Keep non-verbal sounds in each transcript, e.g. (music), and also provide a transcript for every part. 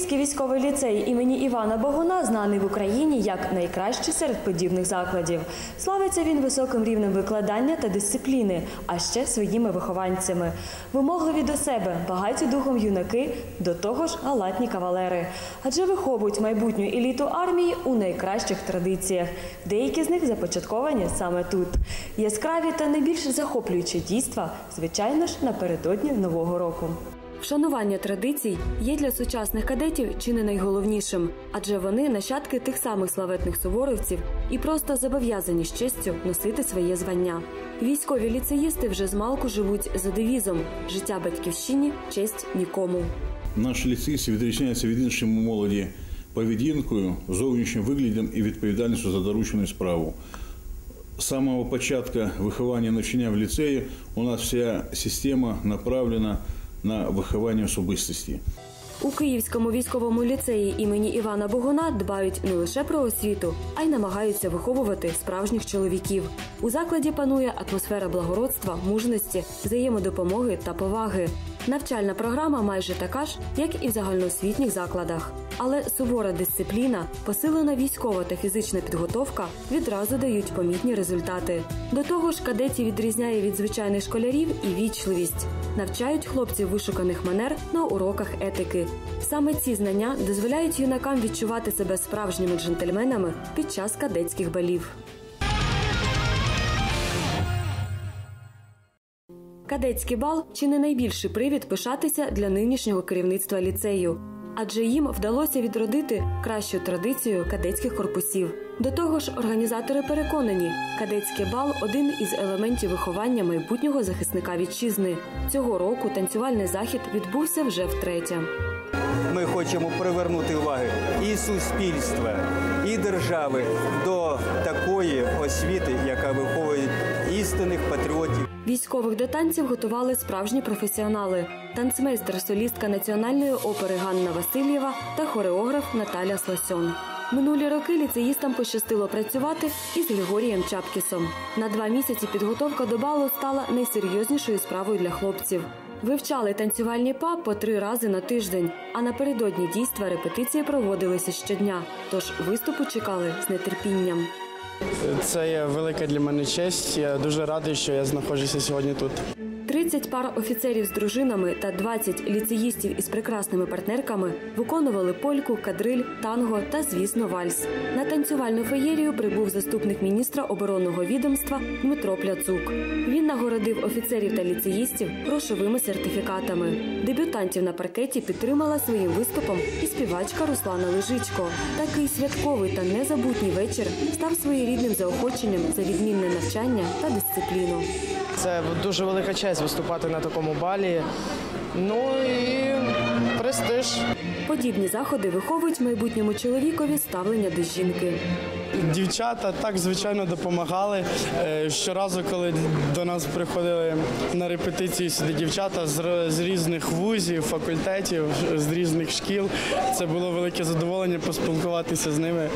Київський військовий ліцей імені Івана Богуна знаний в Україні як найкращий серед подібних закладів. Славиться він високим рівнем викладання та дисципліни, а ще своїми вихованцями. Вимогливі до себе, багаті духом юнаки, до того ж галатні кавалери. Адже виховують майбутню еліту армії у найкращих традиціях. Деякі з них започатковані саме тут. Яскраві та найбільш захоплюючі дійства, звичайно ж, напередодні нового року. Вшанування традицій є для сучасних кадетів чи не найголовнішим, адже вони нащадки тих самих славетних суворовців і просто зобов'язані з честю носити своє звання. Військові ліцеїсти вже змалку живуть за девізом життя батьківщині, честь нікому. Наші ліцеїсти відрізняються від іншої молоді поведінкою, зовнішнім виглядом і відповідальністю за доручену справу. З самого початку виховання навчання в ліцеї у нас вся система направлена на виховання особистості. У Київському військовому ліцеї імені Івана Богуна дбають не лише про освіту, а й намагаються виховувати справжніх чоловіків. У закладі панує атмосфера благородства, мужності, взаємодопомоги та поваги. Навчальна програма майже така ж, як і в загальноосвітніх закладах. Але сувора дисципліна, посилена військова та фізична підготовка відразу дають помітні результати. До того ж, кадетів відрізняє від звичайних школярів і вічливість. Навчають хлопців вишуканих манер на уроках етики. Саме ці знання дозволяють юнакам відчувати себе справжніми джентльменами під час кадетських балів. Кадетський бал чи не найбільший привід пишатися для нинішнього керівництва ліцею, адже їм вдалося відродити кращу традицію кадетських корпусів. До того ж, організатори переконані, кадетський бал один із елементів виховання майбутнього захисника вітчизни. Цього року танцювальний захід відбувся вже втретє. Ми хочемо привернути увагу і суспільства, і держави до такої освіти, яка виховує істинних патріотів. Військових до танців готували справжні професіонали: танцмейстер, солістка національної опери Ганна Васильєва та хореограф Наталя Сласьон. Минулі роки ліцеїстам пощастило працювати із Григорієм Чапкісом. На два місяці підготовка до балу стала найсерйознішою справою для хлопців. Вивчали танцювальні па по три рази на тиждень, а напередодні дійства репетиції проводилися щодня. Тож виступу чекали з нетерпінням. Це є велика для мене честь. Я дуже радий, що я знаходжуся сьогодні тут. 30 пар офіцерів з дружинами та 20 ліцеїстів із прекрасними партнерками виконували польку, кадриль, танго та, звісно, вальс. На танцювальну феєрію прибув заступник міністра оборонного відомства Дмитро Пляцук. Він нагородив офіцерів та ліцеїстів грошовими сертифікатами. Дебютантів на паркеті підтримала своїм виступом і співачка Руслана Лежичко. Такий святковий та незабутній вечір став своєрідним заохоченням за відмінне навчання та дисципліну. Це дуже велика честь виступати на такому балі. Ну і престиж. Подібні заходи виховують майбутньому чоловікові ставлення до жінки. Дівчата так звичайно допомагали. Е, Щоразу, коли до нас приходили на репетиції сюди дівчата з, різних вузів, факультетів, з різних шкіл, це було велике задоволення поспілкуватися з ними,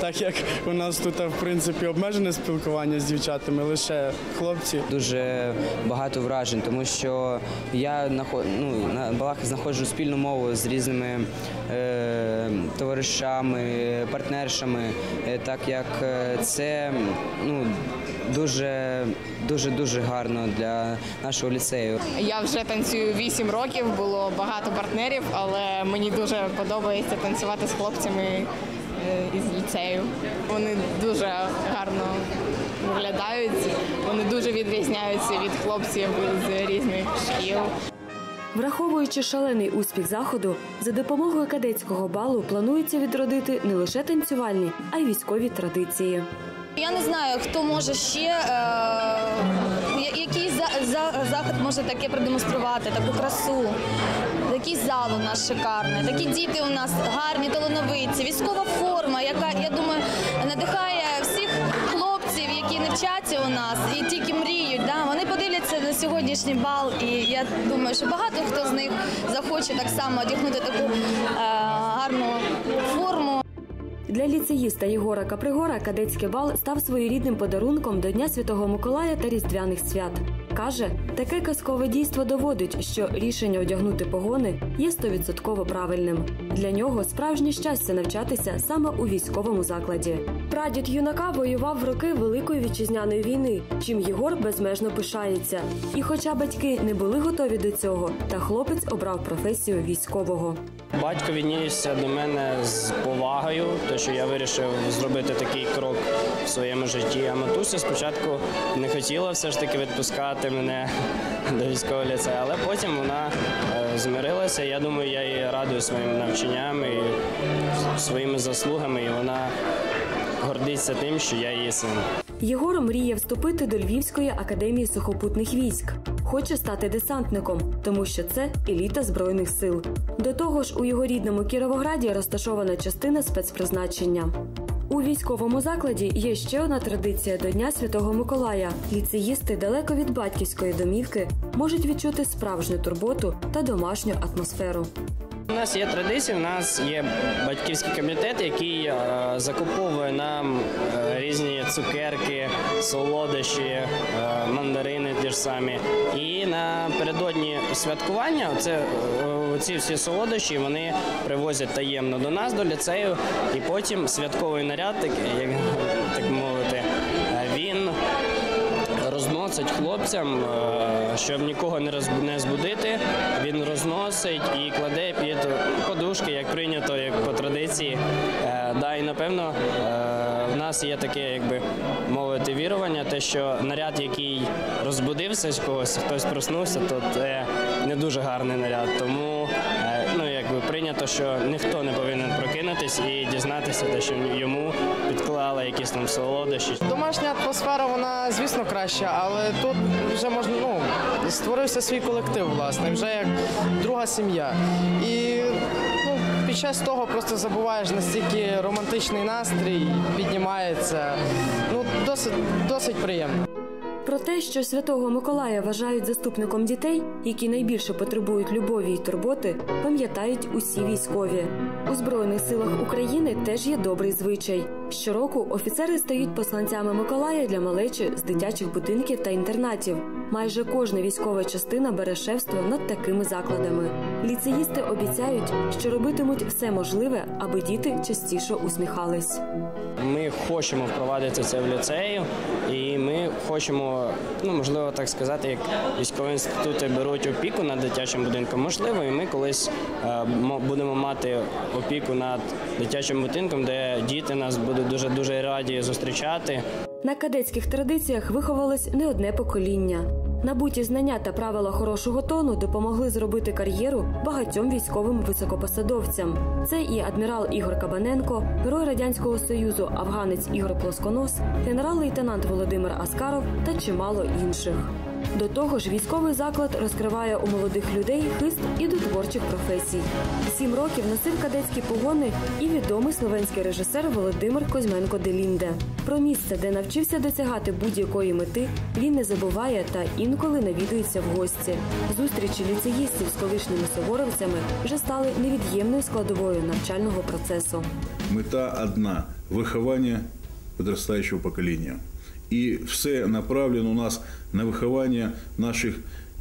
так як у нас тут в принципі обмежене спілкування з дівчатами, лише хлопці. дуже багато вражень, тому що я ну, на балах знаходжу спільну мову з різними е, товаришами, партнершами, е, так як е, це ну, дуже, дуже гарно для нашого ліцею. Я вже танцюю 8 років, було багато партнерів, але мені дуже подобається танцювати з хлопцями е, із ліцею. Вони дуже гарно виглядають, вони дуже відрізняються від хлопців з різних шкіл. Враховуючи шалений успіх заходу, за допомогою кадетського балу планується відродити не лише танцювальні, а й військові традиції. Я не знаю, хто може ще е, який за, за, захід може таке продемонструвати, таку красу. Такий зал у нас шикарний, такі діти у нас гарні, талановиті, військова форма, яка я думаю надихає всіх хлопців, які не вчаться у нас сьогоднішній бал, і я думаю, що багато хто з них захоче так само одягнути таку е, гарну форму. Для ліцеїста Єгора Капригора кадетський бал став своєрідним подарунком до Дня Святого Миколая та Різдвяних свят. Каже, таке казкове дійство доводить, що рішення одягнути погони є стовідсотково правильним. Для нього справжнє щастя навчатися саме у військовому закладі. Прадід юнака воював в роки Великої вітчизняної війни, чим Єгор безмежно пишається. І хоча батьки не були готові до цього, та хлопець обрав професію військового. Батько віднісся до мене з повагою, то що я вирішив зробити такий крок в своєму житті. А матуся спочатку не хотіла все ж таки відпускати мене (laughs) до військового ліцею, але потім вона е, змирилася. Я думаю, я її радую своїм навчанням і своїми заслугами, і вона гордиться тим, що я її син. Єгор мріє вступити до Львівської академії сухопутних військ. Хоче стати десантником, тому що це еліта збройних сил. До того ж, у його рідному Кіровограді розташована частина спецпризначення. У військовому закладі є ще одна традиція до Дня Святого Миколая. Ліцеїсти далеко від батьківської домівки можуть відчути справжню турботу та домашню атмосферу. У нас є традиція, у нас є батьківський комітет, який е, закуповує нам е, різні цукерки, солодощі, е, мандарини ті ж самі. І напередодні святкування це, ці всі солодощі вони привозять таємно до нас, до ліцею, і потім святковий наряд, так, як так розносить хлопцям, е, щоб нікого не збудити. Він розносить і кладе під подушки, як прийнято, як по традиції. Да, і напевно е, в нас є таке, якби мовити, вірування, те, що наряд, який розбудився з когось, хтось проснувся, то це не дуже гарний наряд. Тому е, ну, якби прийнято, що ніхто не повинен прокинутись і дізнатися, те, що йому підклали якісь там солодощі. Домашня атмосфера, вона, звісно, краща, але тут вже можна, ну, створився свій колектив, власне, вже як друга сім'я. І під час того просто забуваєш настільки романтичний настрій, піднімається. Ну, досить, досить приємно. Про те, що святого Миколая вважають заступником дітей, які найбільше потребують любові й турботи, пам'ятають усі військові. У Збройних силах України теж є добрий звичай. Щороку офіцери стають посланцями Миколая для малечі з дитячих будинків та інтернатів. Майже кожна військова частина бере шефство над такими закладами. Ліцеїсти обіцяють, що робитимуть все можливе, аби діти частіше усміхались. Ми хочемо впровадити це в ліцею, і ми хочемо, ну можливо, так сказати, як військові інститути беруть опіку над дитячим будинком. Можливо, і ми колись е, мо- будемо мати опіку над дитячим будинком, де діти нас будуть дуже дуже раді зустрічати. На кадетських традиціях виховалось не одне покоління. Набуті знання та правила хорошого тону допомогли зробити кар'єру багатьом військовим високопосадовцям. Це і адмірал Ігор Кабаненко, герой радянського союзу, афганець Ігор Плосконос, генерал-лейтенант Володимир Аскаров та чимало інших. До того ж, військовий заклад розкриває у молодих людей хист і до творчих професій. Сім років носив кадетські погони і відомий словенський режисер Володимир Козьменко Делінде. Про місце, де навчився досягати будь-якої мети, він не забуває та інколи навідується в гості. Зустрічі ліцеїстів з колишніми суворовцями вже стали невід'ємною складовою навчального процесу. Мета одна виховання підростаючого покоління. І все направлено у нас на виховання наших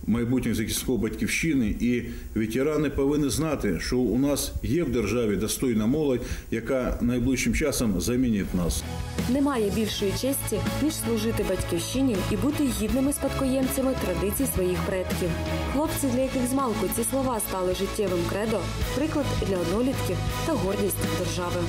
майбутніх захисників батьківщини. І ветерани повинні знати, що у нас є в державі достойна молодь, яка найближчим часом замінить нас. Немає більшої честі, ніж служити батьківщині і бути гідними спадкоємцями традицій своїх предків. Хлопці, для яких змалку ці слова стали життєвим кредо, приклад для однолітків та гордість держави.